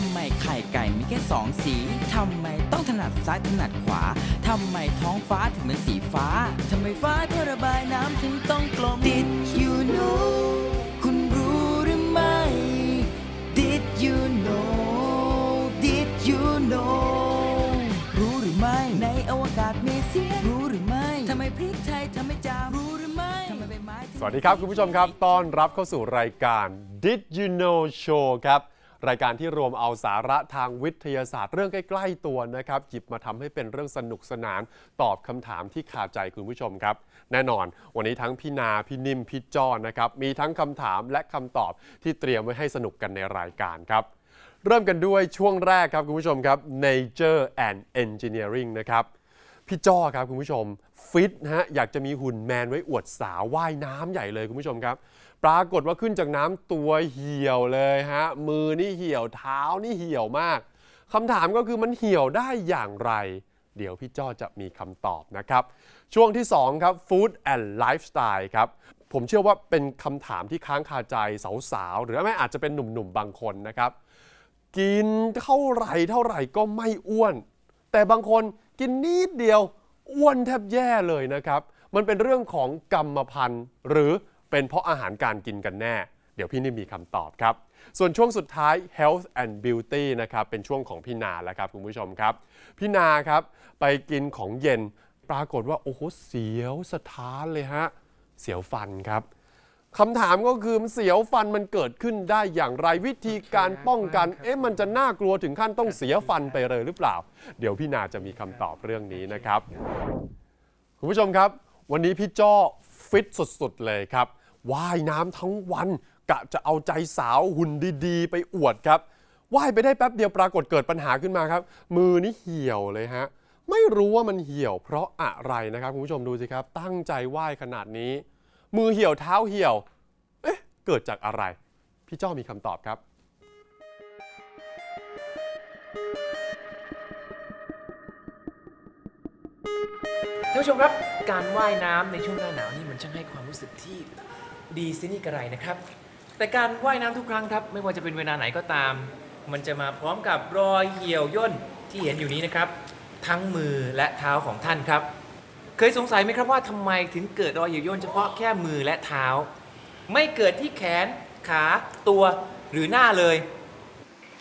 ำไมไข่ไก่มีแค่สองสีทำไมต้องถนัดซ้ายถนัดขวาทำไมท้องฟ้าถึงเป็นสีฟ้าทำไมฟ้าที่ระบายน้ำถึงต้องกลม Did you know คุณรู้หรือไม่ Did you know Did you know รู้หรือไม่ ในอวกาศมีเสียงรู้หรือไม่ทำไมพริกไทยทำไมจามรู้หรือไม่ทำไมใบไม้ถึง สวัสดีครับ คุณผู้ชมครับ ต้อนรับเข้าสู่รายการ Did You Know Show ครับ รายการที่รวมเอาสาระทางวิทยาศาสตร์เรื่องใกล้ ๆ ตัวนะครับ หยิบมาทำให้เป็นเรื่องสนุกสนาน ตอบคำถามที่ขาดใจคุณผู้ชมครับ แน่นอน วันนี้ทั้งพี่นา พี่นิ่ม พี่จอนนะครับ มีทั้งคำถามและคำตอบที่เตรียมไว้ให้สนุกกันในรายการครับเริ่มกันด้วยช่วงแรกครับคุณผู้ชมครับ Nature and Engineering นะครับ พี่จ้อครับคุณผู้ชม ฟิตนะฮะอยากจะมีหุ่นแมนไว้อวดสาวว่ายน้ำใหญ่เลยคุณผู้ชมครับ ปรากฏว่าขึ้นจากน้ำตัวเหี่ยวเลยฮะ มือนี่เหี่ยวเท้านี่เหี่ยวมากคำถามก็คือมันเหี่ยวได้อย่างไร เดี๋ยวพี่จ้อจะมีคำตอบนะครับ ช่วงที่ 2 ครับ Food and Lifestyle ครับผมเชื่อว่าเป็นคำถามที่ค้างคาใจสาวๆ หรือไม่อาจจะเป็นหนุ่มๆ บางคนนะครับ กินเท่าไหร่เท่าไหร่ก็ไม่อ้วน แต่บางคนกินนิดเดียวอ้วนแทบแย่เลยนะครับ มันเป็นเรื่องของกรรมพันธุ์หรือ เป็นเพราะอาหารการกินกันแน่ เดี๋ยวพี่นี่มีคำตอบครับ ส่วนช่วงสุดท้าย health and beauty นะครับเป็นช่วงของพี่นาแล้วครับคุณผู้ชมครับ พี่นาครับไปกินของเย็นปรากฏว่าโอ้โหเสียวสะท้านเลยฮะเสียวฟันครับคำถามก็คือมันเสียวฟันมันเกิดขึ้นได้อย่างไรวิธีการป้องกัน เอ๊ะมันจะน่ากลัวถึงขั้นต้องเสียฟันไปเลยหรือเปล่า เดี๋ยวพี่นาจะมีคำตอบเรื่องนี้นะครับ คุณผู้ชมครับ วันนี้พี่จ้อฟิตสุดๆเลยครับ ว่ายน้ำทั้งวัน กะจะเอาใจสาวหุ่นดีๆ ไปอวดครับว่ายไปได้แป๊บเดียวปรากฏเกิดปัญหาขึ้นมาครับ มือนี่เหี่ยวเลยฮะ ไม่รู้ว่ามันเหี่ยวเพราะอะไรนะครับคุณผู้ชมดูสิครับ ตั้งใจว่ายขนาดนี้ มือเหี่ยวเท้าเหี่ยว เอ๊ะ เกิดจากอะไร พี่จ้อมีคำตอบครับท่านผู้ชมครับ การว่ายน้ำในช่วงหน้าหนาวนี่มันช่างให้ความรู้สึกที่ ดีซินี่กระไรนะครับ แต่การว่ายน้ำทุกครั้งครับ ไม่ว่าจะเป็นเวลาไหนก็ตาม มันจะมาพร้อมกับรอยเหี่ยวย่นที่เห็นอยู่นี้นะครับ ทั้งมือและเท้าของท่านครับ เคยสงสัยไหมครับว่าทำไมถึงเกิดรอยเหี่ยวย่นเฉพาะแค่มือและเท้า ไม่เกิดที่แขนขาตัวหรือหน้าเลย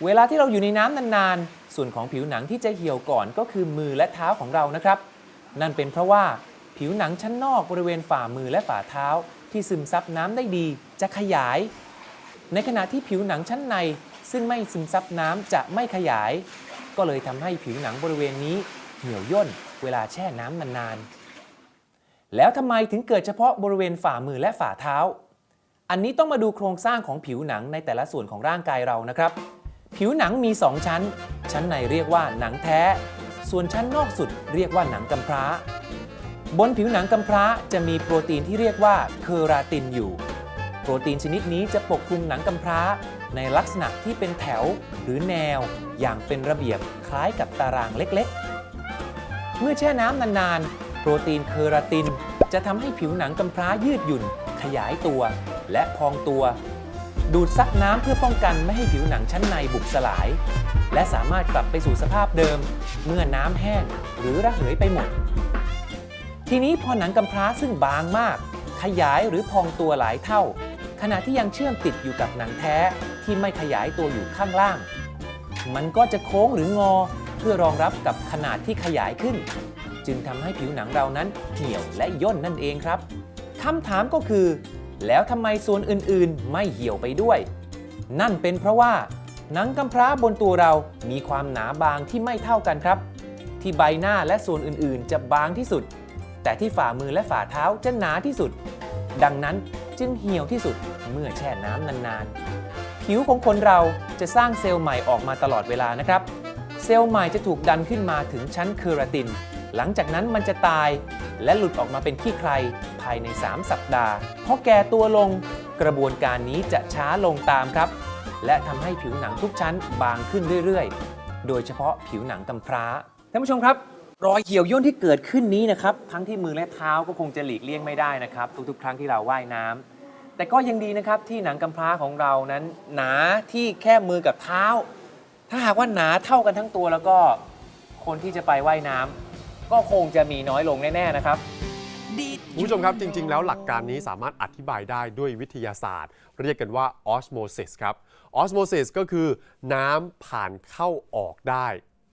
เวลาที่เราอยู่ในน้ำนานๆ ส่วนของผิวหนังที่จะเหี่ยวก่อนก็คือมือและเท้าของเรานะครับ นั่นเป็นเพราะว่าผิวหนังชั้นนอกบริเวณฝ่ามือและฝ่าเท้า ที่ซึมซับน้ำได้ดีจะขยาย ในขณะที่ผิวหนังชั้นใน ซึ่งไม่ซึมซับน้ำจะไม่ขยาย ก็เลยทำให้ผิวหนังบริเวณนี้เหี่ยวย่นเวลาแช่น้ำนานๆ แล้วทำไมถึงเกิดเฉพาะบริเวณฝ่ามือและฝ่าเท้า อันนี้ต้องมาดูโครงสร้างของผิวหนังในแต่ละส่วนของร่างกายเรานะครับ ผิวหนังมี 2 ชั้น ชั้นในเรียกว่าหนังแท้ ส่วนชั้นนอกสุดเรียกว่าหนังกำพร้า บนผิวหนังกำพร้าจะมีโปรตีนที่เรียกว่าเคอราตินอยู่ โปรตีนชนิดนี้จะปกคลุมหนังกำพร้า ในลักษณะที่เป็นแถวหรือแนว อย่างเป็นระเบียบคล้ายกับตารางเล็กๆ เมื่อแช่น้ำนานๆ โปรตีนเคอราติน จะทำให้ผิวหนังกำพร้ายืดหยุ่น ขยายตัว และพองตัว ดูดซับน้ำเพื่อป้องกันไม่ให้ผิวหนังชั้นในบุบสลาย และสามารถกลับไปสู่สภาพเดิม เมื่อน้ำแห้งหรือระเหยไปหมด ทีนี้พอหนังกำพร้าซึ่งบางมาก ขยายหรือพองตัวหลายเท่า ขณะที่ยังเชื่อมติดอยู่กับหนังแท้ที่ไม่ขยายตัวอยู่ข้างล่าง มันก็จะโค้งหรืองอเพื่อรองรับกับขนาดที่ขยายขึ้น จึงทำให้ผิวหนังเรานั้นเหี่ยวและย่นนั่นเองครับคำถามก็คือ แล้วทำไมส่วนอื่นๆ ไม่เหี่ยวไปด้วย นั่นเป็นเพราะว่าหนังกำพร้าบนตัวเรามีความหนาบางที่ไม่เท่ากันครับ ที่ใบหน้าและส่วนอื่นๆ จะบางที่สุด แต่ที่ฝ่ามือและฝ่าเท้าจะหนาที่สุด ดังนั้นจึงเหี่ยวที่สุดเมื่อแช่น้ำนานๆ ผิวของคนเราจะสร้างเซลล์ใหม่ออกมาตลอดเวลานะครับ เซลล์ใหม่จะถูกดันขึ้นมาถึงชั้นเคอราติน หลังจากนั้นมันจะตาย และหลุดออกมาเป็นขี้ใครภายใน 3 สัปดาห์พอแก่ตัวลงกระบวนการนี้จะช้าลงตามครับ และทำให้ผิวหนังทุกชั้นบางขึ้นเรื่อยๆ โดยเฉพาะผิวหนังกำพร้าท่านผู้ชมครับ รอยเหี่ยวย่นที่เกิดขึ้นนี้นะครับทั้งที่มือและเท้าก็คงจะหลีกเลี่ยงไม่ได้นะครับ ทุกๆ ครั้งที่เราว่ายน้ำแต่ก็ยังดีนะครับที่หนังกำพร้าของเรานั้น หนาที่แค่มือกับเท้า ถ้าหากว่าหนาเท่ากันทั้งตัวแล้วก็คนที่จะไปว่ายน้ำก็คงจะมีน้อยลงแน่ๆนะครับ คุณผู้ชมครับจริง ๆ แล้วหลักการนี้สามารถอธิบายได้ด้วยวิทยาศาสตร์ เรียกกันว่า osmosis ครับ osmosis ก็คือน้ำผ่านเข้าออกได้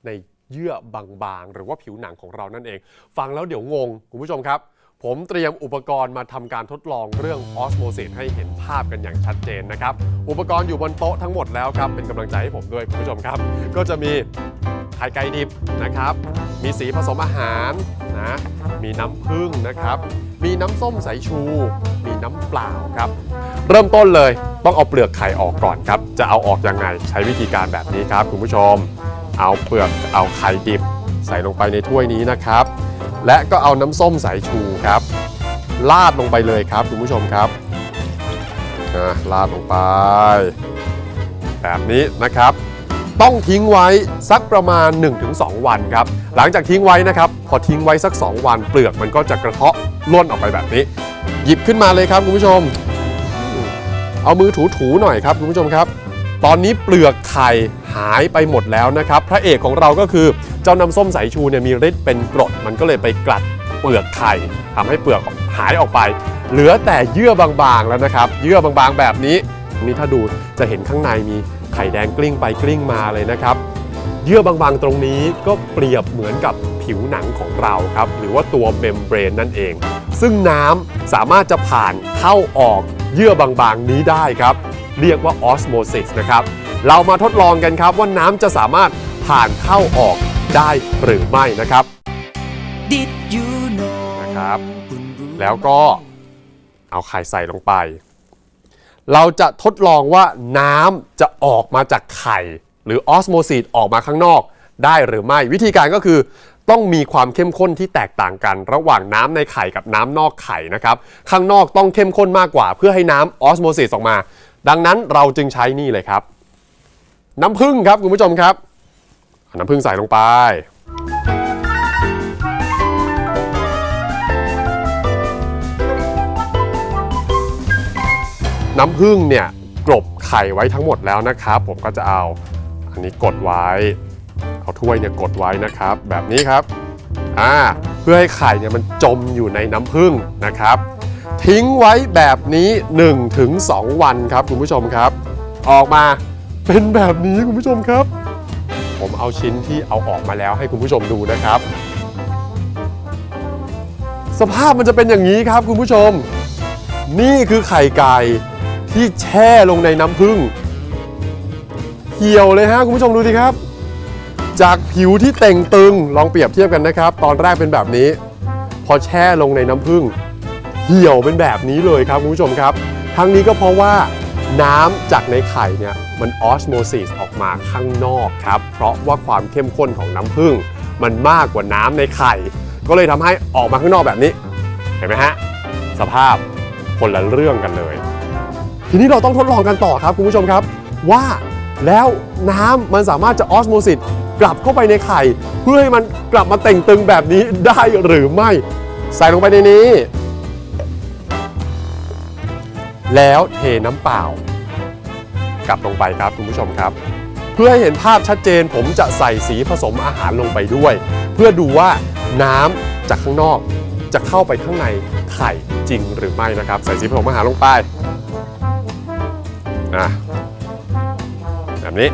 ใน เยื่อบางๆ หรือว่าผิวหนังของเรานั่นเอง ฟังแล้วเดี๋ยวงง คุณผู้ชมครับ ผมเตรียมอุปกรณ์มาทำการทดลองเรื่อง osmosis ให้เห็นภาพกันอย่างชัดเจนนะครับ อุปกรณ์อยู่บนโต๊ะทั้งหมดแล้วครับ เป็นกำลังใจให้ผมด้วยคุณผู้ชมครับ ก็จะมีไข่ไก่ดิบนะครับ มีสีผสมอาหารนะ มีน้ำผึ้งนะครับ มีน้ำส้มสายชู มีน้ำเปล่าครับ เริ่มต้นเลยต้องเอาเปลือกไข่ออกก่อนครับ จะเอาออกยังไงใช้วิธีการแบบนี้ครับคุณผู้ชม เอาเปลือกเอาไข่ดิบ ใส่ลงไปในถ้วยนี้นะครับ และก็เอาน้ำส้มสายชูครับลาดลงไปเลยครับคุณผู้ชมครับลาดลงไป แบบนี้นะครับ ต้องทิ้งไว้สักประมาณ 1-2 วันครับ หลังจากทิ้งไว้นะครับ พอทิ้งไว้สัก 2 วันเปลือกมันก็จะกระเทาะล่นออกไปแบบนี้ หยิบขึ้นมาเลยครับคุณผู้ชม เอามือถูๆหน่อยครับคุณผู้ชมครับ ตอนนี้เปลือกไข่หายไปหมดแล้วนะครับ พระเอกของเราก็คือเจ้าน้ำส้มสายชูเนี่ยมีฤทธิ์เป็นกรด มันก็เลยไปกลัดเปลือกไข่ทำให้เปลือกหายออกไป เหลือแต่เยื่อบางๆแล้วนะครับ เยื่อบางๆแบบนี้นี่ถ้าดูจะเห็นข้างในมีไข่แดงกลิ้งไปกลิ้งมาเลยนะครับ เยื่อบางๆตรงนี้ก็เปรียบเหมือนกับผิวหนังของเราครับ หรือว่าตัวเมมเบรนนั่นเอง ซึ่งน้ำสามารถจะผ่านเข้าออกเยื่อบางๆนี้ได้ครับ เรียกว่าออสโมซิสนะครับ เรามาทดลองกันครับว่าน้ำจะสามารถผ่านเข้าออกได้หรือไม่นะครับ Did you know นะครับคุณรู้แล้วก็เอาไข่ใส่ลงไป เราจะทดลองว่าน้ำจะออกมาจากไข่ หรือออสโมซิสออกมาข้างนอกได้หรือไม่วิธีการก็คือต้องมีความเข้มข้นที่แตกต่างกัน ระหว่างน้ำในไข่กับน้ำนอกไข่นะครับ ข้างนอกต้องเข้มข้นมากกว่า เพื่อให้น้ำออสโมซิสออกมา ดังนั้นเราจึงใช้นี่เลยครับ น้ำผึ้งครับคุณผู้ชมครับ น้ำผึ้งใส่ลงไป น้ำผึ้งเนี่ยกลบไข่ไว้ทั้งหมดแล้วนะครับ ผมก็จะเอาอันนี้กดไว้ เอาถ้วยเนี่ยกดไว้นะครับ แบบนี้ครับอ่าเพื่อให้ไข่เนี่ยมันจมอยู่ในน้ำผึ้งนะครับ ทิ้งไว้แบบนี้ 1-2 วันครับคุณผู้ชมครับ ออกมาเป็นแบบนี้คุณผู้ชมครับ ผมเอาชิ้นที่เอาออกมาแล้วให้คุณผู้ชมดูนะครับ สภาพมันจะเป็นอย่างนี้ครับคุณผู้ชม นี่คือไข่ไก่ที่แช่ลงในน้ำผึ้งเหี่ยวเลยฮะคุณผู้ชมดูสิครับ จากผิวที่เต่งตึงลองเปรียบเทียบกันนะครับ ตอนแรกเป็นแบบนี้ พอแช่ลงในน้ำผึ้ง เหี่ยวเป็นแบบนี้เลยครับคุณผู้ชมครับ ทั้งนี้ก็เพราะว่าน้ำจากในไข่เนี่ยมันออสโมซิสออกมาข้างนอกครับ เพราะว่าความเข้มข้นของน้ำผึ้งมันมากกว่าน้ำในไข่ ก็เลยทำให้ออกมาข้างนอกแบบนี้ เห็นไหมฮะ สภาพคนละเรื่องกันเลย ทีนี้เราต้องทดลองกันต่อครับคุณผู้ชมครับ ว่าแล้วน้ำมันสามารถจะออสโมซิสกลับเข้าไปในไข่ เพื่อให้มันกลับมาเต่งตึงแบบนี้ได้หรือไม่ ใส่ลงไปในนี้ แล้วเทน้ำเปล่า กลับลงไปครับคุณผู้ชมครับ เพื่อให้เห็นภาพชัดเจนผมจะใส่สีผสมอาหารลงไปด้วย เพื่อดูว่าน้ำจากข้างนอกจะเข้าไปข้างในไข่จริงหรือไม่นะครับ ใส่สีผสมอาหารลงไปอะแบบนี้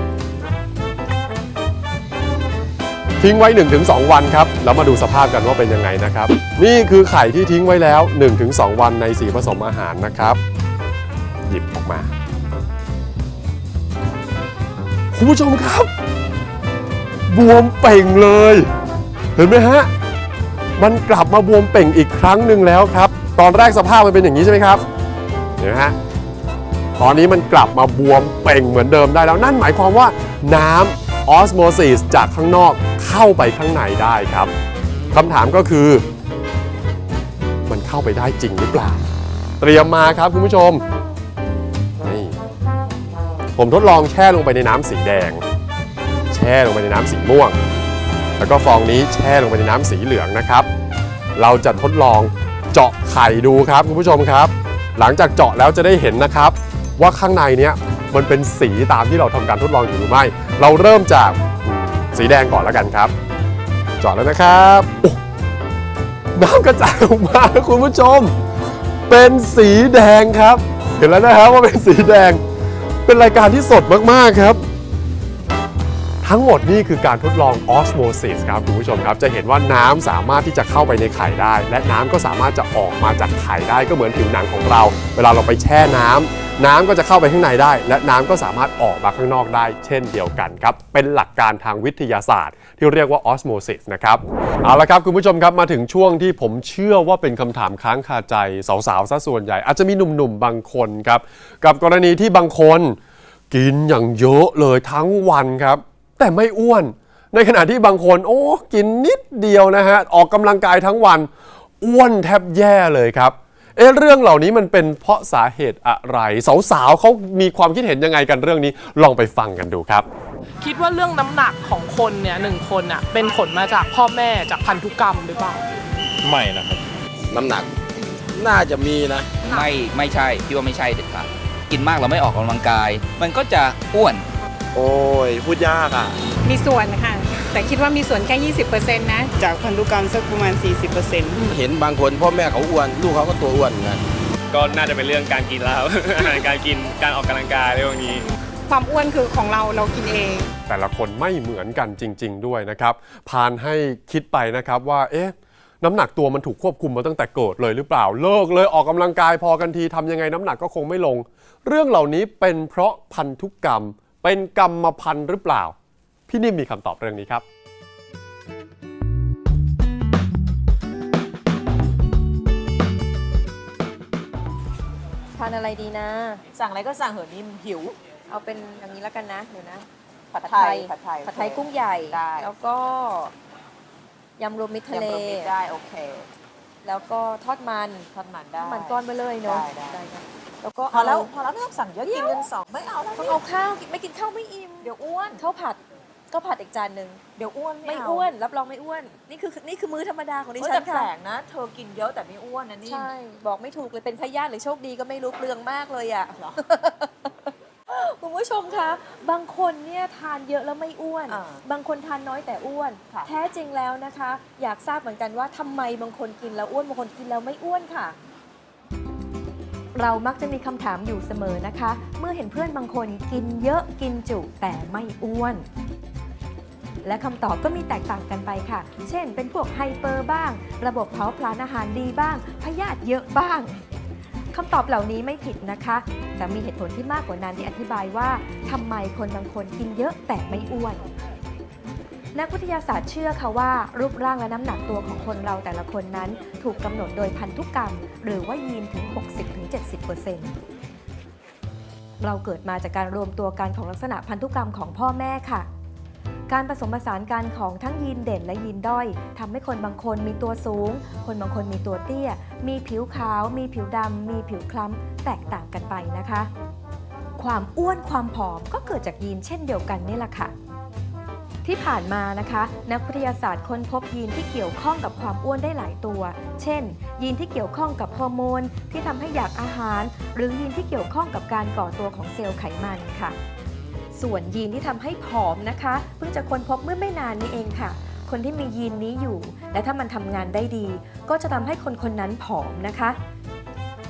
ทิ้งไว้ 1-2 วันครับ แล้วมาดูสภาพกันว่าเป็นยังไงนะครับ นี่คือไข่ที่ทิ้งไว้แล้ว 1-2 วันในสีผสมอาหารนะครับ หยิบออกมา คุณผู้ชมครับ บวมเป่งเลย เห็นไหมฮะ มันกลับมาบวมเป่งอีกครั้งหนึ่งแล้วครับ ตอนแรกสภาพมันเป็นอย่างนี้ใช่ไหมครับเห็นไหมฮะตอนนี้มันกลับมาบวมเป่งเหมือนเดิมได้แล้วนั่นหมายความว่าน้ำออสโมซิสจากข้างนอกเข้าไปข้างในได้ครับคำถามก็คือ มันเข้าไปได้จริงหรือเปล่า เตรียมมาครับคุณผู้ชม ผมทดลองแช่ลงไปในน้ำสีแดง แช่ลงไปในน้ำสีม่วง แล้วก็ฟองนี้แช่ลงไปในน้ำสีเหลืองนะครับ เราจะทดลองเจาะไข่ดูครับคุณผู้ชมครับ หลังจากเจาะแล้วจะได้เห็นนะครับ ว่าข้างในเนี้ยมันเป็นสีตามที่เราทำการทดลองอยู่หรือไม่ เราเริ่มจากสีแดงก่อนแล้วกันครับ จอดแล้วนะครับน้ำกระจายออกมาคุณผู้ชม เป็นสีแดงครับ เห็นแล้วนะครับว่าเป็นสีแดง เป็นรายการที่สดมาก ๆ ครับ ทั้งหมดนี่คือการทดลองออสโมซิสครับคุณผู้ชมครับ จะเห็นว่าน้ำสามารถที่จะเข้าไปในไข่ได้ และน้ำก็สามารถจะออกมาจากไข่ได้ก็เหมือนผิวหนังของเรา เวลาเราไปแช่น้ำ น้ำก็จะเข้าไปข้างในได้ และน้ำก็สามารถออกมาข้างนอกได้ เช่นเดียวกันครับ เป็นหลักการทางวิทยาศาสตร์ ที่เรียกว่าออสโมซิสนะครับ เอาละครับ คุณผู้ชมครับมาถึงช่วงที่ผมเชื่อว่าเป็นคำถามค้างคาใจสาวๆซะส่วนใหญ่ อาจจะมีหนุ่มๆบางคนครับ กับกรณีที่บางคนกินอย่างเยอะเลยทั้งวันครับ แต่ไม่อ้วน ในขณะที่บางคน โอ้กินนิดเดียวนะฮะออกกำลังกายทั้งวัน อ้วนแทบแย่เลยครับ เอ๊ะเรื่องเหล่านี้มันเป็นเพราะสาเหตุอะไร สาวๆเขามีความคิดเห็นยังไงกันเรื่องนี้ ลองไปฟังกันดูครับ คิดว่าเรื่องน้ำหนักของคนเนี่ยหนึ่งคนอะเป็นผลมาจากพ่อแม่จากพันธุกรรมหรือเปล่า ไม่นะครับ น้ำหนักน่าจะมีนะ ไม่ไม่ใช่พี่ว่าไม่ใช่เด็ดขาดกินมากเราไม่ออกกำลังกาย มันก็จะอ้วน โอ้ย พูดยากอะ มีส่วนค่ะ แต่คิดว่ามีส่วนแค่ 20%นะ จากพันธุกรรมสักประมาณ 40%เห็นบางคนพ่อแม่เขาอ้วน ลูกเขาก็ตัวอ้วนเหมือนกันก็น่าจะเป็นเรื่องการกินแล้วครับอาหารการกินการออกกำลังกายอะไรพวกนี้ ความอ้วนคือของเราเรากินเอง แต่ละคนไม่เหมือนกันจริง ๆ ด้วยนะครับพานให้คิดไปนะครับว่าเอ๊ะน้ำหนักตัวมันถูกควบคุมมาตั้งแต่เกิดเลยหรือเปล่าเลิกเลยออกกำลังกายพอกันทีทำยังไงน้ำหนักก็คงไม่ลง เรื่องเหล่านี้เป็นเพราะพันธุกรรม เป็นกรรมพันธุ์หรือเปล่า พี่นิ่มมีคำตอบเรื่องนี้ครับทานอะไรดีนะ สั่งอะไรก็สั่งเหอะนิ่มหิว เอาเป็นอย่างนี้แล้วกันนะเดี๋ยวนะผัดไทยผัดไทยผัดไทยกุ้งใหญ่ ได้ แล้วก็ยำรวมมิตรทะเล ยำรวมมิตรได้โอเค แล้วก็ทอดมัน ทอดมันได้ มันก้อนไปเลยเนาะได้ได้ ค่ะแล้วก็พอแล้วเาพอแล้วไม่ต้องสั่งเยอะกินกันสองไม่เอาแล้วต้องเอาข้าวกินไม่กินข้าวไม่อิ่ม เดี๋ยวอ้วนข้าวผัด ก็ผัดอีกจานหนึ่งเดี๋ยวอ้วนไม่เาอ้วนรับรองไม่อ้วนนี่คือนี่คือมื้อธรรมดาของดิเฮ้ยฉัแต่นแปค่ะลกนะ เธอกินเยอะแต่ไม่อ้วนนะนี่ ใช่บอกไม่ถูกเลยเป็นพยาธิหรือโชคดีก็ไม่รู้เปลืองมากเลยอะเหรอ คุณผู้ชมคะ บางคนเนี่ยทานเยอะแล้วไม่อ้วน อ่าบางคนทานน้อยแต่อ้วน ค่ะ แท้จริงแล้วนะคะ อยากทราบเหมือนกันว่าทำไมบางคนกินแล้วอ้วนบางคนกินแล้วไม่อ้วนค่ะ เรามักจะมีคำถามอยู่เสมอนะคะ เมื่อเห็นเพื่อนบางคนกินเยอะกินจุแต่ไม่อ้วน และคำตอบก็มีแตกต่างกันไปค่ะ เช่น เป็นพวกไฮเปอร์บ้าง ระบบเผาผลาญอาหารดีบ้าง พยาธิเยอะบ้างคำตอบเหล่านี้ไม่ผิดนะคะ แต่มีเหตุผลที่มากกว่านั้นที่อธิบายว่าทำไมคนบางคนกินเยอะแต่ไม่อ้วน นักวิทยาศาสตร์เชื่อค่ะว่า รูปร่างและน้ำหนักตัวของคนเราแต่ละคนนั้น ถูกกำหนดโดยพันธุกรรม หรือว่ายีนถึง 60-70%เราเกิดมาจากการรวมตัวกันของลักษณะพันธุกรรมของพ่อแม่ค่ะ การผสมผสานกันของทั้งยีนเด่นและยีนด้อยทำให้คนบางคนมีตัวสูง คนบางคนมีตัวเตี้ย มีผิวขาว มีผิวดำมีผิวคล้ำแตกต่างกันไปนะคะ ความอ้วนความผอมก็เกิดจากยีนเช่นเดียวกันนี่แหละค่ะที่ผ่านมานะคะ นักวิทยาศาสตร์ค้นพบยีนที่เกี่ยวข้องกับความอ้วนได้หลายตัว เช่น ยีนที่เกี่ยวข้องกับฮอร์โมนที่ทำให้อยากอาหาร หรือยีนที่เกี่ยวข้องกับการก่อตัวของเซลล์ไขมันค่ะ ส่วนยีนที่ทำให้ผอมนะคะ เพิ่งจะค้นพบเมื่อไม่นานนี้เองค่ะ คนที่มียีนนี้อยู่ และถ้ามันทำงานได้ดี ก็จะทำให้คนคนนั้นผอมนะคะ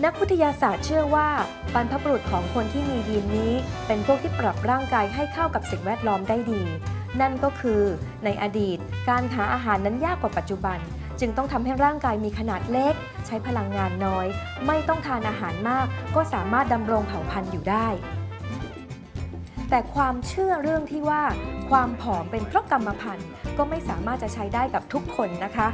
นักวิทยาศาสตร์เชื่อว่าบรรพบุรุษของคนที่มียีนนี้ เป็นพวกที่ปรับร่างกายให้เข้ากับสิ่งแวดล้อมได้ดี นั่นก็คือ ในอดีต การหาอาหารนั้นยากกว่าปัจจุบัน จึงต้องทำให้ร่างกายมีขนาดเล็ก ใช้พลังงานน้อย ไม่ต้องทานอาหารมาก ก็สามารถดำรงเผ่าพันธุ์อยู่ได้ แต่ความเชื่อเรื่องที่ว่า ความผอมเป็นเพราะกรรมพันธุ์ก็ไม่สามารถจะใช้ได้กับทุกคนนะคะ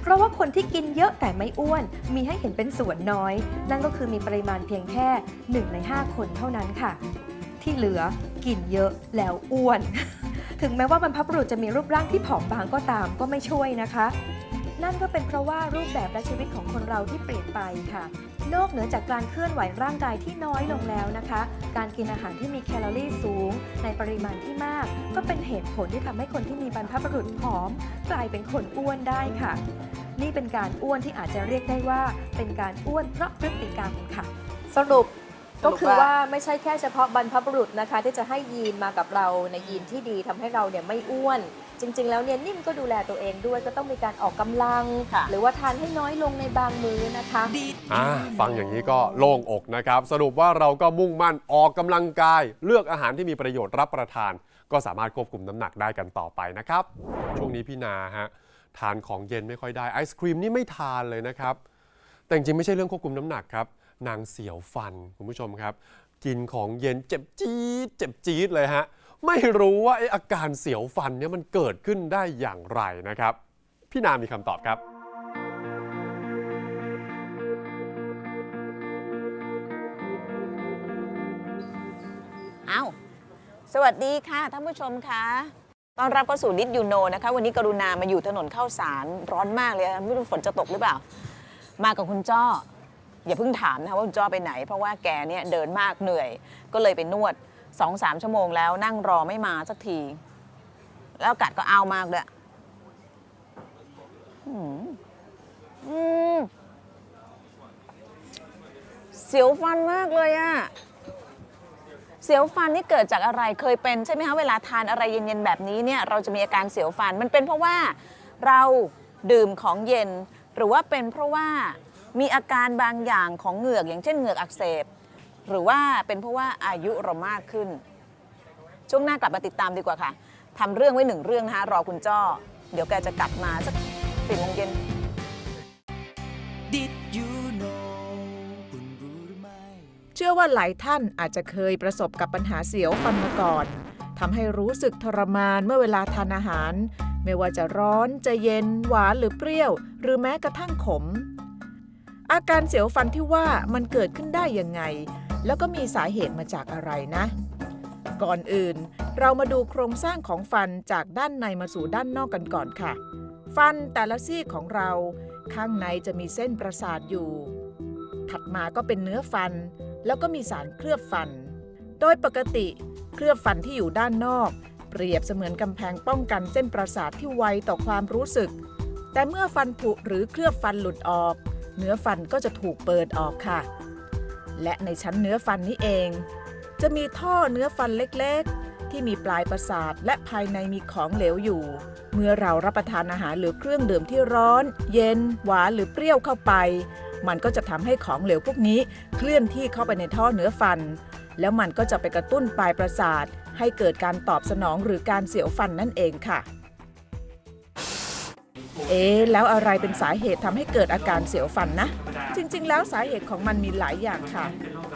เพราะว่าคนที่กินเยอะแต่ไม่อ้วน มีให้เห็นเป็นส่วนน้อย นั่นก็คือมีปริมาณเพียงแค่ 1 ใน 5 คนเท่านั้นค่ะ ที่เหลือกินเยอะแล้วอ้วน ถึงแม้ว่าบรรพบุรุษจะมีรูปร่างที่ผอมบางก็ตามก็ไม่ช่วยนะคะ นั่นก็เป็นเพราะว่ารูปแบบและชีวิตของคนเราที่เปลี่ยนไปค่ะ นอกเหนือจากการเคลื่อนไหวร่างกายที่น้อยลงแล้วนะคะ การกินอาหารที่มีแคลอรี่สูง ในปริมาณที่มาก ก็เป็นเหตุผลที่ทำให้คนที่มีบรรพบุรุษผอม กลายเป็นคนอ้วนได้ค่ะ นี่เป็นการอ้วนที่อาจจะเรียกได้ว่า เป็นการอ้วนเพราะพฤติกรรมค่ะ สรุปก็คือว่าไม่ใช่แค่เฉพาะบรรพบุรุษนะคะ ที่จะให้ยีนมากับเราในยีนที่ดีทำให้เราเนี่ยไม่อ้วน จริง ๆ แล้วเนี่ยนิ่มก็ดูแลตัวเองด้วยก็ต้องมีการออกกำลังหรือว่าทานให้น้อยลงในบางมื้อนะคะอ่าฟังอย่างนี้ก็โล่งอกนะครับ สรุปว่าเราก็มุ่งมั่นออกกำลังกาย เลือกอาหารที่มีประโยชน์รับประทาน ก็สามารถควบคุมน้ำหนักได้กันต่อไปนะครับ ช่วงนี้พี่นาฮะทานของเย็นไม่ค่อยได้ไอศครีมนี่ไม่ทานเลยนะครับ แต่จริงๆไม่ใช่เรื่องควบคุมน้ำหนักครับ นางเสียวฟันคุณผู้ชมครับ กินของเย็นเจ็บจี๊ดเจ็บจี๊ดเลยฮะ ไม่รู้ว่าไออาการเสียวฟันเนี่ยมันเกิดขึ้นได้อย่างไรนะครับ พี่นามีคำตอบครับ เอาสวัสดีค่ะท่านผู้ชมคะตอนรับเข้าสู่ดิ d ยูโนนะคะ วันนี้กรุณามาอยู่ถนนเข้าสารร้อนมากเลยไม่รู้ฝนจะตกหรือเปล่า มากับคุณจ้ออย่าเพิ่งถามนะคะว่าคุณจ้อไปไหน เพราะว่าแกเนี่ยเดินมากเหนื่อย ก็เลยไปนวด สองสามชั่วโมงแล้วนั่งรอไม่มาสักที แล้วอากาศก็เอามากเลยอืมอืมเสียวฟันมากเลยอะเสียวฟันนี่เกิดจากอะไรเคยเป็นใช่ไหมคะเวลาทานอะไรเย็นๆแบบนี้เนี่ยเราจะมีอาการเสียวฟันมันเป็นเพราะว่าเราดื่มของเย็น หรือว่าเป็นเพราะว่ามีอาการบางอย่างของเหงือกอย่างเช่นเหงือกอักเสบ หรือว่าเป็นเพราะว่าอายุเรามากขึ้น ช่วงหน้ากลับมาติดตามดีกว่าค่ะทำเรื่องไว้หนึ่งเรื่องนะคะรอคุณจ้อ เดี๋ยวแกจะกลับมาสักสี่โมงเย็น Did you know คุณรู้หรือไม่เชื่อว่าหลายท่านอาจจะเคยประสบกับปัญหาเสียวฟันมาก่อนทำให้รู้สึกทรมานเมื่อเวลาทานอาหาร ไม่ว่าจะร้อนจะเย็น หวานหรือเปรี้ยว หรือแม้กระทั่งขม อาการเสียวฟันที่ว่ามันเกิดขึ้นได้ยังไง แล้วก็มีสาเหตุมาจากอะไรนะ ก่อนอื่น เรามาดูโครงสร้างของฟันจากด้านในมาสู่ด้านนอกกันก่อนค่ะ ฟันแต่ละซี่ของเรา ข้างในจะมีเส้นประสาทอยู่ ถัดมาก็เป็นเนื้อฟัน แล้วก็มีสารเคลือบฟัน โดยปกติเคลือบฟันที่อยู่ด้านนอก เปรียบเสมือนกำแพงป้องกันเส้นประสาทที่ไวต่อความรู้สึก แต่เมื่อฟันผุหรือเคลือบฟันหลุดออก เนื้อฟันก็จะถูกเปิดออกค่ะ และในชั้นเนื้อฟันนี้เอง จะมีท่อเนื้อฟันเล็กๆ ที่มีปลายประสาทและภายในมีของเหลวอยู่ เมื่อเรารับประทานอาหารหรือเครื่องดื่มที่ร้อน เย็น หวานหรือเปรี้ยวเข้าไป มันก็จะทำให้ของเหลวพวกนี้เคลื่อนที่เข้าไปในท่อเนื้อฟัน แล้วมันก็จะไปกระตุ้นปลายประสาท ให้เกิดการตอบสนองหรือการเสียวฟันนั่นเองค่ะเอ๊แล้วอะไรเป็นสาเหตุทำให้เกิดอาการเสียวฟันนะ จริง ๆ แล้วสาเหตุของมันมีหลายอย่างค่ะ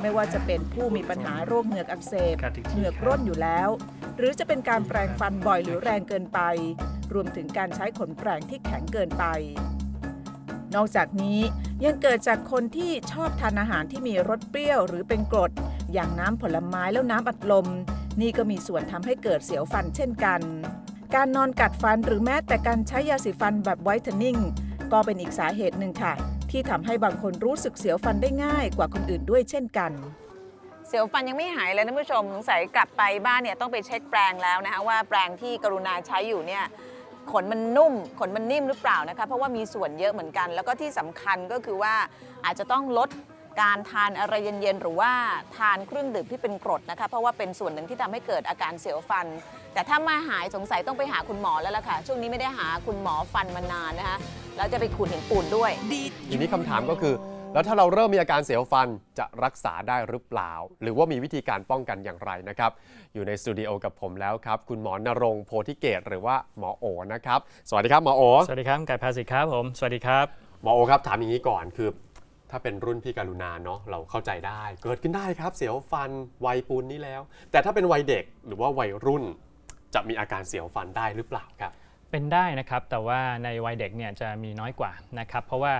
ไม่ว่าจะเป็นผู้มีปัญหาโรคเหงือกอักเสบเหงือกร่นอยู่แล้ว หรือจะเป็นการแปรงฟันบ่อยหรือแรงเกินไป รวมถึงการใช้ขนแปรงที่แข็งเกินไป นอกจากนี้ยังเกิดจากคนที่ชอบทานอาหารที่มีรสเปรี้ยวหรือเป็นกรด อย่างน้ำผลไม้แล้วน้ำอัดลม นี่ก็มีส่วนทำให้เกิดเสียวฟันเช่นกัน การนอนกัดฟันหรือแม้แต่การใช้ยาสีฟันแบบไวท์เทนนิ่งก็เป็นอีกสาเหตุหนึ่งค่ะ ที่ทำให้บางคนรู้สึกเสียวฟันได้ง่ายกว่าคนอื่นด้วยเช่นกัน เสียวฟันยังไม่หายเลยท่านผู้ชมสงสัยกลับไปบ้านเนี่ยต้องไปเช็คแปรงแล้วนะคะว่าแปรงที่กรุณาใช้อยู่เนี่ยขนมันนุ่มขนมันนิ่มหรือเปล่านะคะเพราะว่ามีส่วนเยอะเหมือนกัน แล้วก็ที่สำคัญก็คือว่าอาจจะต้องลดการทานอะไรเย็นๆ หรือว่าทานเครื่องดื่มที่เป็นกรดนะคะเพราะว่าเป็นส่วนหนึ่งที่ทำให้เกิดอาการเสียวฟันแต่ถ้ามาหายสงสัยต้องไปหาคุณหมอแล้วล่ะค่ะ ช่วงนี้ไม่ได้หาคุณหมอฟันมานานนะคะแล้วจะไปขูดหินปูนด้วย ทีนี้คำถามก็คือ แล้วถ้าเราเริ่มมีอาการเสียวฟันจะรักษาได้หรือเปล่า หรือว่ามีวิธีการป้องกันอย่างไรนะครับ อยู่ในสตูดิโอกับผมแล้วครับ คุณหมอนรงค์โพธิเกตหรือว่าหมอโอนะครับ สวัสดีครับหมอโอ สวัสดีครับไก่ภาสิทธิ์ครับผม สวัสดีครับ หมอโอครับถามอย่างนี้ก่อนคือ ถ้าเป็นรุ่นพี่การุณาเนาะเราเข้าใจได้ เกิดขึ้นได้ครับ เสียวฟันวัยปูนนี้แล้ว แต่ถ้าเป็นวัยเด็กหรือว่าวัยรุ่น จะมีอาการเสียวฟันได้หรือเปล่าครับ เป็นได้นะครับแต่ว่าในวัยเด็กเนี่ยจะมีน้อยกว่านะครับเพราะว่า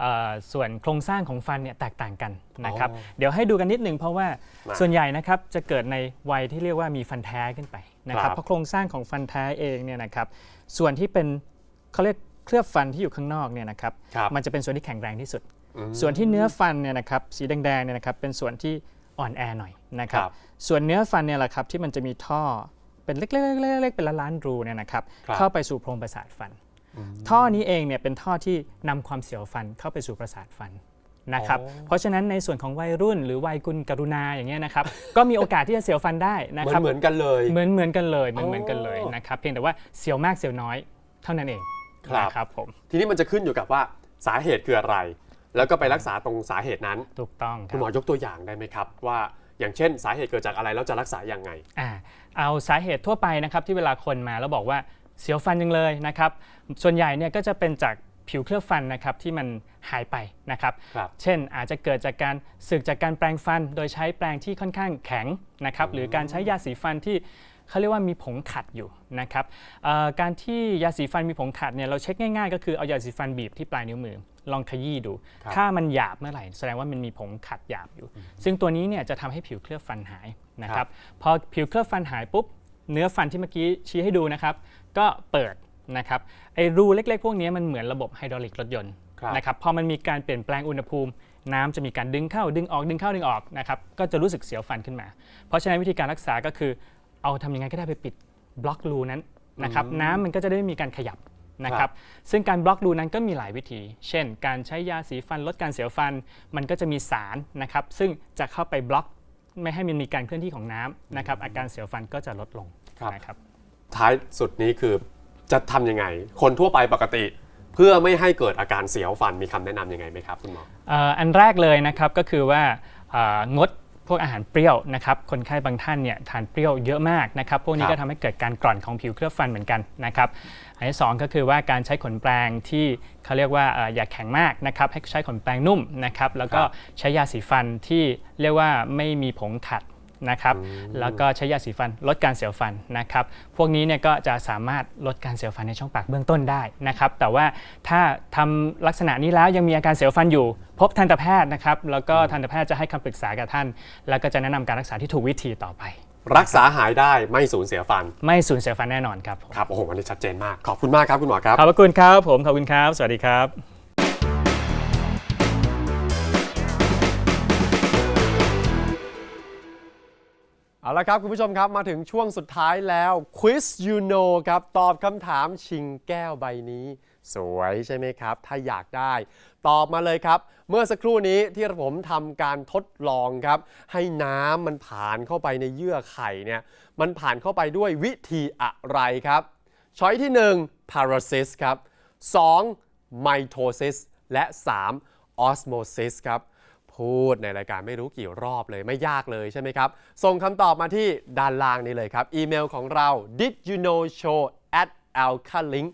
เอ่อส่วนโครงสร้างของฟันเนี่ยแตกต่างกันนะครับอ๋อเดี๋ยวให้ดูกันนิดนึงเพราะว่ามาส่วนใหญ่นะครับจะเกิดในวัยที่เรียกว่ามีฟันแท้ขึ้นไปนะคครัรับบเพราะโครงสร้างของฟันแท้เองเนี่ยนะครับส่วนที่เป็นเขาเรียกเคลือบฟันที่อยู่ข้างนอกเนี่ยนะครับครับ มันจะเป็นส่วนที่แข็งแรงที่สุด อืม ส่วนที่เนื้อฟันเนี่ยนะครับสีแดงๆเนี่ยนะครับเป็นส่วนที่อ่อนแอหน่อยนะครับครับส่วนเนื้อฟันเนี่ยแหละครับที่มันจะมีท่อ เป็นเล็กๆๆๆๆเป็นล้านๆรูเนี่ยนะครับครับเข้าไปสู่โพรงประสาทฟัน ท่อนี้เองเนี่ยเป็นท่อที่นำความเสียวฟันเข้าไปสู่ประสาทฟันนะครับอ๋อเพราะฉะนั้นในส่วนของวัยรุ่นหรือวัยกุลกรุณาอย่างเงี้ยนะครับก็มีโอกาสที่จะเสียวฟันได้นะเหมือครับนเหมือนกันเลยเหมือนเหมือนกันเลยเหมือนเหมือนกันเลยอ๋อนะครับเพียงแต่ว่าเสียวมากเสียวน้อยเท่านั้นเองครับนะครับผมทีนี้มันจะขึ้นอยู่กับว่าสาเหตุคืออะไร แล้วก็ไปรักษาตรงสาเหตุนั้นถูกต้องคคุณหมรับอยกตัวอย่างได้ไหมครับว่า อย่างเช่น สาเหตุเกิดจากอะไรแล้วจะรักษาอย่างไงอ่าเอาสาเหตุทั่วไปนะครับที่เวลาคนมาแล้วบอกว่าเสียวฟันยังเลยนะครับ ส่วนใหญ่เนี่ยก็จะเป็นจากผิวเคลือบฟันนะครับที่มันหายไปนะครับครับเช่นอาจจะเกิดจากการสึกจากการแปรงฟัน โดยใช้แปรงที่ค่อนข้างแข็งนะครับหรือการใช้ยาสีฟันที่ เขาเรียกว่ามีผงขัดอยู่นะครับเอ่อการที่ยาสีฟันมีผงขัดเนี่ยเราเช็คง่ายๆ ก็คือเอายาสีฟันบีบที่ปลายนิ้วมือ ลองขยี้ดูครับถ้ามันหยาบเมื่อไหร่ แสดงว่ามันมีผงขัดหยาบอยู่ ซึ่งตัวนี้เนี่ยจะทำให้ผิวเคลือบฟันหายนะครับพอผิวเคลือบฟันหายปุ๊บเนื้อฟันที่เมื่อกี้ชี้ให้ดูนะครับ ก็เปิดนะครับไอ้รูเล็กๆ พวกนี้มันเหมือนระบบไฮดรอลิกรถยนต์ครับนะครับพอมันมีการเปลี่ยนแปลงอุณหภูมิ น้ำจะมีการดึงเข้าดึงออกดึงเข้าดึงออกนะครับก็จะรู้สึกเสียวฟันขึ้นมา เพราะฉะนั้นวิธีการรักษาก็คือ เอาทำยังไงก็ได้ไปปิดบล็อกรูนั้นนะครับน้ำมันก็จะได้ไม่มีการขยับนะครับซึ่งการบล็อกรูนั้นก็มีหลายวิธี เช่น การใช้ยาสีฟันลดการเสียวฟัน มันก็จะมีสารนะครับซึ่งจะเข้าไปบล็อกไม่ให้มันมีการเคลื่อนที่ของน้ำนะครับอาการเสียวฟันก็จะลดลงครับ นะครับท้ายสุดนี้คือจะทำยังไง คนทั่วไปปกติ เพื่อไม่ให้เกิดอาการเสียวฟันมีคำแนะนำยังไงไหมครับคุณหมอ เอ่ออันแรกเลยนะครับก็คือว่าเอ่องด พวกอาหารเปรี้ยวนะครับคนไข้บางท่านเนี่ยทานเปรี้ยวเยอะมากนะครับพวกนี้ครับก็ทำให้เกิดการกร่อนของผิวเคลือบฟันเหมือนกันนะครับอันที่สองก็คือว่าการใช้ขนแปรงที่เขาเรียกว่าเอ่ออย่าแข็งมากนะครับให้ใช้ขนแปรงนุ่มนะครับแล้วก็ใช้ยาสีฟันที่เรียกว่าไม่มีผงขัด นะครับแล้วก็ใช้ยาสีฟันลดการเสียวฟันนะครับพวกนี้เนี่ยก็จะสามารถลดการเสียวฟันในช่องปากเบื้องต้นได้นะครับแต่ว่าถ้าทำลักษณะนี้แล้วยังมีอาการเสียวฟันอยู่ พบทันตแพทย์นะครับแล้วก็ทันตแพทย์จะให้คำปรึกษากับท่าน แล้วก็จะแนะนำการรักษาที่ถูกวิธีต่อไปรักษาหายได้ไม่สูญเสียฟัน ไม่สูญเสียฟันแน่นอนครับผมครับโอ้โหวันนี้ชัดเจนมาก ขอบคุณมากครับคุณหมอครับขอบพระคุณครับผมขอบคุณครับ สวัสดีครับ เอาละครับ คุณผู้ชมครับมาถึงช่วงสุดท้ายแล้ว Quiz You Know ครับ ตอบคำถามชิงแก้วใบนี้ สวยใช่ไหมครับ ถ้าอยากได้ ตอบมาเลยครับ เมื่อสักครู่นี้ที่ผมทำการทดลองครับ ให้น้ำมันผ่านเข้าไปในเยื่อไข่เนี่ยมันผ่านเข้าไปด้วยวิธีอะไรครับช้อยที่ 1 parasis ครับ 2 mitosis และ 3 osmosis ครับ พูดในรายการไม่รู้กี่รอบเลยไม่ยากเลยใช่ไหมครับ ส่งคำตอบมาที่ด้านล่างนี้เลยครับ อีเมลของเรา did you know show at alkalink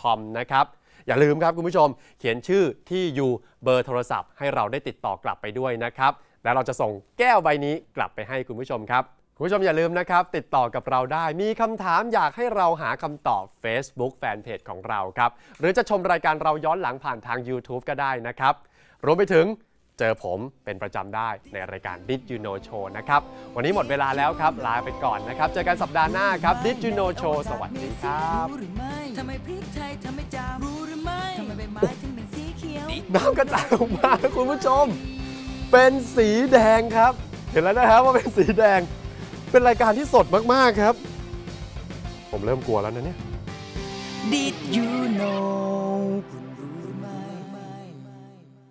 com นะครับอย่าลืมครับคุณผู้ชมเขียนชื่อที่อยู่เบอร์โทรศัพท์ ให้เราได้ติดต่อกลับไปด้วยนะครับ แล้วเราจะส่งแก้วใบนี้กลับไปให้คุณผู้ชมครับคุณผู้ชมอย่าลืมนะครับ ติดต่อกับเราได้มีคำถามอยากให้เราหาคำตอบ Facebook Fanpage ของเราครับ หรือจะชมรายการเราย้อนหลังผ่านทาง YouTube ก็ได้นะครับ รวมไปถึง เจอผมเป็นประจำได้ในรายการ Did You Know Show นะครับ วันนี้หมดเวลาแล้วครับ ลาไปก่อนนะครับ เจอกันสัปดาห์หน้าครับ Did You Know Show สวัสดีครับรู้หรือไม่ทำไมพริกไทยทำไมจามรู้หรือไม่ทำไมใบไม้ถึงเป็นสีเขียวน้ำกระจายออกมาคุณผู้ชม เป็นสีแดงครับ เห็นแล้วนะครับว่าเป็นสีแดง เป็นรายการที่สดมากๆครับ ผมเริ่มกลัวแล้วนะเนี่ย Did you know